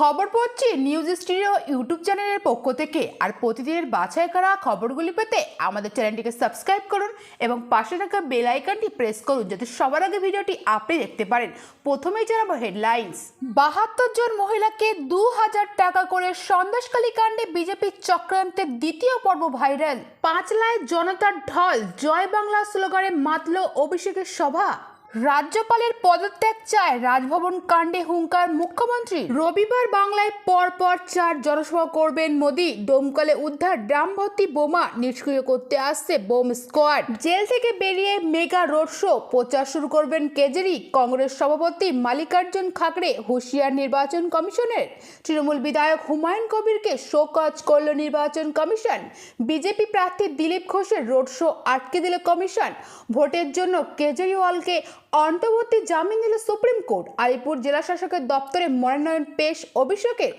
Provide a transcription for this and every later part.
খবর পড়ছি news studio YouTube চ্যানেলের পক্ষ থেকে। আর প্রতিদিনের বাছাই করা খবরগুলি পেতে আমাদের চ্যানেলটিকে সাবস্ক্রাইব করুন এবং পাশে থাকা বেল আইকনটি প্রেস করুন যাতে সবার আগে ভিডিওটি আপনি দেখতে পারেন। প্রথমেই জানাব হেডলাইন্স। বাহাত্তর জন মহিলাকে দু হাজার টাকা করে সন্দেশকালী কাণ্ডে বিজেপির চক্রান্তের দ্বিতীয় পর্ব ভাইরাল। পাঁচলায় জনতার ঢল, জয় বাংলা স্লোগানে মাতল অভিষেকের সভা। রাজ্যপালের পদত্যাগ চায় রাজভবন কাণ্ডে হুঙ্কার মুখ্যমন্ত্রী। রবিবার বাংলায় পরপর চার জনসভা করবেন মোদী। ডোমকলে উদ্ধার ড্রাম ভর্তি বোমা নিষ্ক্রিয় করতে আসছে বোম স্কোয়াড। জেল থেকে বেরিয়ে মেগা রোড শো প্রচার শুরু করবেন কেজরি। কংগ্রেস সভাপতি মালিকার্জুন খাকরে হুঁশিয়ার নির্বাচন কমিশনের। তৃণমূল বিধায়ক হুমায়ুন কবিরকে শোকজ করল নির্বাচন কমিশন। বিজেপি প্রার্থী দিলীপ ঘোষের রোড শো আটকে দিল কমিশন। ভোটের জন্য কেজরিওয়ালকে অন্তর্বর্তী জামিন দিল সুপ্রিম কোর্ট। আলিপুর জেলা শাসকের দপ্তরে মনোনয়ন পেশ অভিষেকের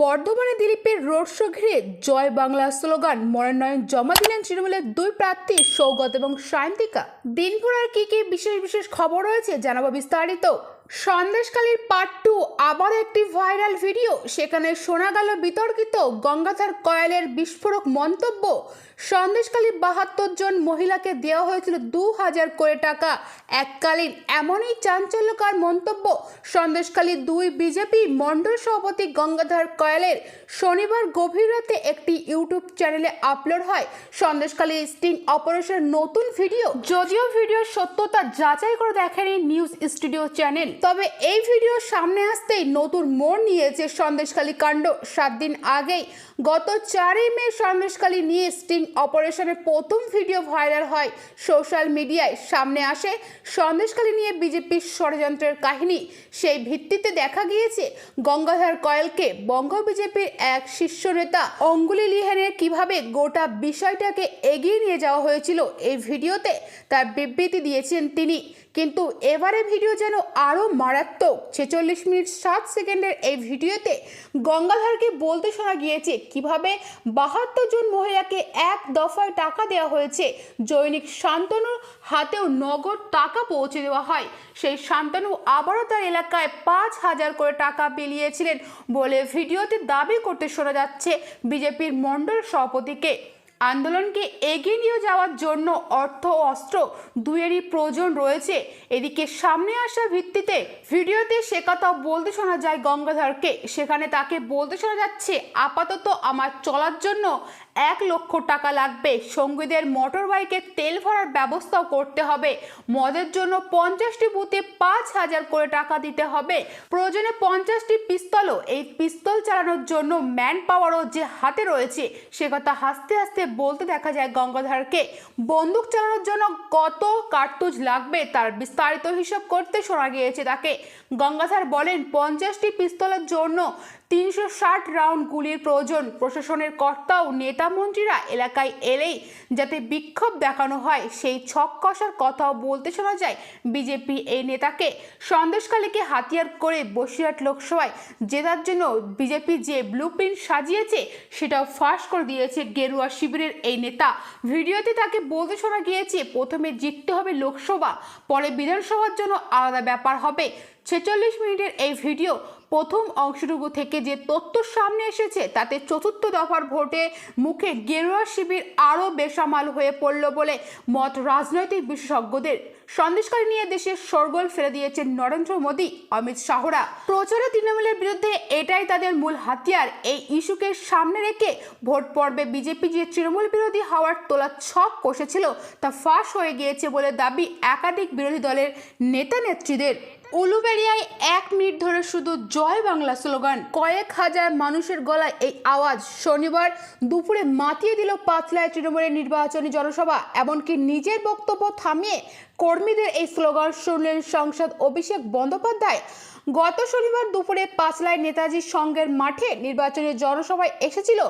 বর্ধমানে দিলীপের রোড শো ঘিরে জয় বাংলা স্লোগান, মনোনয়ন জমা দিলেন তৃণমূলের দুই প্রার্থী সৌগত এবং সায়ন্তিকা। দিনভর আর কি কি বিশেষ বিশেষ খবর রয়েছে জানাব বিস্তারিত। সন্দেশকালীর পার্ট টু আবার একটি ভাইরাল ভিডিও সেখানে শোনা গেল বিতর্কিত গঙ্গাধার কয়েলের বিস্ফোরক মন্তব্য। সন্দেশকালী বাহাত্তর জন মহিলাকে দেওয়া হয়েছিল দু হাজার করে টাকা এককালীন। এমনই চাঞ্চল্যকর মন্তব্য সন্দেশকালী দুই বিজেপি মণ্ডল সভাপতি গঙ্গাধর কয়েলের। শনিবার গভীর রাতে একটি ইউটিউব চ্যানেলে আপলোড হয় সন্দেশকালী স্টিং অপারেশন নতুন ভিডিও যদিও ভিডিওর সত্যতা যাচাই করে দেখেনি নিউজ স্টুডিও চ্যানেল তবে এই ভিডিও সামনে আসতেই নতুন মোড় নিয়েছে সন্দেশখালী কাণ্ড। সাত দিন আগেই গত চারই মে সন্দেশখালী নিয়ে স্টিং অপারেশনের প্রথম ভিডিও ভাইরাল হয়। সোশ্যাল মিডিয়ায় সামনে আসে সন্দেশখালী নিয়ে বিজেপির ষড়যন্ত্রের কাহিনী। সেই ভিত্তিতে দেখা গিয়েছে গঙ্গাধর কয়েলকে বঙ্গ বিজেপির এক শীর্ষ নেতা অঙ্গুলি লিহানের কীভাবে গোটা বিষয়টাকে এগিয়ে নিয়ে যাওয়া হয়েছিল এই ভিডিওতে তার বিবৃতি দিয়েছেন তিনি। কিন্তু এবারে ভিডিও যেন আরও মারাত্মক। ছেচল্লিশ মিনিট সাত সেকেন্ডের এই ভিডিওতে গঙ্গাধরকে বলতে শোনা গিয়েছে, কীভাবে বাহাত্তর জন মহিলাকে এক দফায় টাকা দেওয়া হয়েছে। জৈনিক শান্তনুর হাতেও নগদ টাকা পৌঁছে দেওয়া হয়। সেই শান্তনু আবারও তার এলাকায় পাঁচ হাজার করে টাকা বিলিয়েছিলেন বলে ভিডিওতে দাবি করতে শোনা যাচ্ছে বিজেপির মণ্ডল সভাপতিকে। আন্দোলনকে এগিয়ে নিয়ে যাওয়ার জন্য অর্থ অস্ত্র দুয়েরই প্রয়োজন রয়েছে। এদিকে সামনে আসা ভিত্তিতে ভিডিওতে সে কথা বলতে শোনা যায় গঙ্গাধরকে। সেখানে তাকে বলতে শোনা যাচ্ছে, আপাতত আমার চলার জন্য এক লক্ষ টাকা লাগবে। সঙ্গীদের মোটর বাইকে তেল ভরার ব্যবস্থাও করতে হবে। মদের জন্য পঞ্চাশটি বুথে পাঁচ হাজার করে টাকা দিতে হবে। প্রয়োজনে পঞ্চাশটি পিস্তলও। এই পিস্তল চালানোর জন্য ম্যান পাওয়ারও যে হাতে রয়েছে, সে কথা হাসতে হাসতে বলতে দেখা যায় গঙ্গাধরকে। বন্দুক চালানোর জন্য কত কার্তুজ লাগবে তার বিস্তারিত হিসাব করতে শোনা গিয়েছে তাকে। গঙ্গাধর বলেন, পঞ্চাশটি পিস্তলের জন্য তিনশো ষাট রাউন্ড গুলির প্রয়োজন। প্রশাসনের কর্তা ও নেতা মন্ত্রীরা এলাকায় এলেই যাতে বিক্ষোভ দেখানো হয়, সেই ছক কষার কথাও বলতে শোনা যায় বিজেপি এই নেতাকে। সন্দেশকালীকে হাতিয়ার করে বসিরহাট লোকসভায় জেতার জন্য বিজেপি যে ব্লু সাজিয়েছে, সেটাও ফাঁস করে দিয়েছে গেরুয়া শিবিরের এই নেতা। ভিডিওতে তাকে বলতে শোনা গিয়েছে, প্রথমে জিততে হবে লোকসভা, পরে বিধানসভার জন্য আলাদা ব্যাপার হবে। ছেচল্লিশ মিনিটের এই ভিডিও প্রথম অংশটুকু থেকে যে তথ্য সামনে এসেছে, তাতে চতুর্থ দফার ভোটে মুখে গেরুয়া শিবির আরও বেসামাল হয়ে পড়ল বলে মত রাজনৈতিক বিশেষজ্ঞদের। সন্দেশকারী নিয়ে দেশের সরগোল ফেলে দিয়েছেন নরেন্দ্র মোদী, অমিত শাহরা। প্রচারে তৃণমূলের বিরুদ্ধে এটাই তাদের মূল হাতিয়ার। এই ইস্যুকে সামনে রেখে ভোট পর্বে বিজেপি যে তৃণমূল বিরোধী হওয়ার তোলা ছক কষেছিল, তা ফাঁস হয়ে গিয়েছে বলে দাবি একাধিক বিরোধী দলের নেতা নেত্রীদের উলুবেড়িয়ায় এক মিনিট ধরে শুধু জয় বাংলা স্লোগান। কয়েক হাজার মানুষের গলায় এই আওয়াজ শনিবার দুপুরে মাতিয়ে দিল পাতলায় তৃণমূলের নির্বাচনী জনসভা, এমনকি নিজের বক্তব্য থামিয়ে কর্মীদের এই স্লোগান শুনলেন সংসদ অভিষেক বন্দ্যোপাধ্যায়। গত শনিবার দুপুরে পাঁচলায় নেতাজি সংঘের মাঠে নির্বাচনী জনসভায় এসেছিল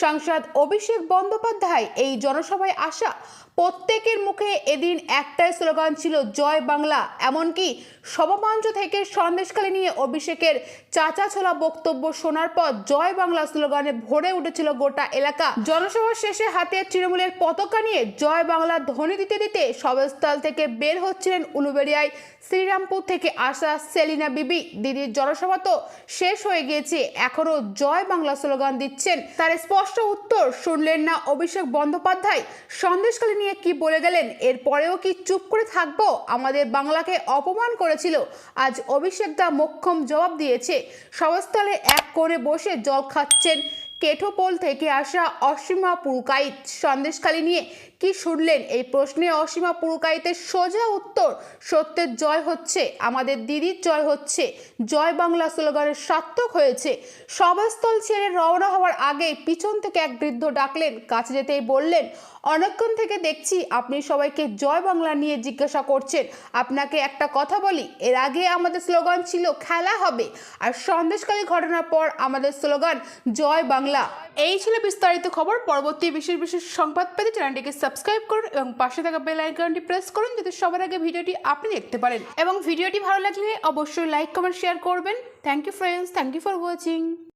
সাংসদ অভিষেক বন্দ্যোপাধ্যায়। এই জনসভায় আসা প্রত্যেকের মুখে এদিন একটাই স্লোগান ছিল, জয় বাংলা। এমনকি সভামঞ্চ থেকে সন্দেশকালী নিয়ে অভিষেকের চাচা ছোলা বক্তব্য শোনার পর জয় বাংলা স্লোগানে ভরে উঠেছিল গোটা এলাকা। জনসভা শেষে হাতে তৃণমূলের পতাকা নিয়ে জয় বাংলা ধ্বনি দিতে দিতে সভাস্থল থেকে বের হচ্ছিলেন উলুবেড়িয়ায় শ্রীরামপুর থেকে আসা সেলিনা বিবি। দিদির জনসভা তো শেষ হয়ে গিয়েছে এখনও জয় বাংলা স্লোগান দিচ্ছেন। তার স্পষ্ট উত্তর শুনলেন না অভিষেক বন্দ্যোপাধ্যায়। সন্দেশকালী নিয়ে কি বলে গেলেন? এরপরেও কি চুপ করে থাকব? আমাদের বাংলাকে অপমান করেছিল। আজ অভিষেক দা মোক্ষম জবাব দিয়েছে। সভাস্থলে এক করে বসে জল খাচ্ছেন কেঠোপোল থেকে আসা অসীমা পুরকাইত। সন্দেশখালী নিয়ে কি শুনলেন? এই প্রশ্নে অসীমা পুরকাইতের সোজা উত্তর, সত্যের জয় হচ্ছে, আমাদের দিদির জয় হচ্ছে। জয় বাংলা স্লোগানের সার্থক হয়েছে। সভাস্থল ছেড়ে রওনা হওয়ার আগে পিছন থেকে এক বৃদ্ধ ডাকলেন, কাছে যেতেই বললেন অনেকক্ষণ থেকে দেখছি আপনি সবাইকে জয় বাংলা নিয়ে জিজ্ঞাসা করছেন। আপনাকে একটা কথা বলি, এর আগে আমাদের স্লোগান ছিল খেলা হবে, আর সন্দেশকালী ঘটনার পর আমাদের স্লোগান জয় বাংলা। এই ছিল বিস্তারিত খবর, পরবর্তী বিশেষ বিশেষ সংবাদ পেতে চ্যানেলটিকে সাবস্ক্রাইব করুন এবং পাশে থাকা বেল আইকনটি প্রেস করুন যাতে সবার আগে ভিডিওটি আপনি দেখতে পারেন। এবং ভিডিওটি ভালো লাগলে অবশ্যই লাইক, কমেন্ট, শেয়ার করবেন। Thank you friends thank you for watching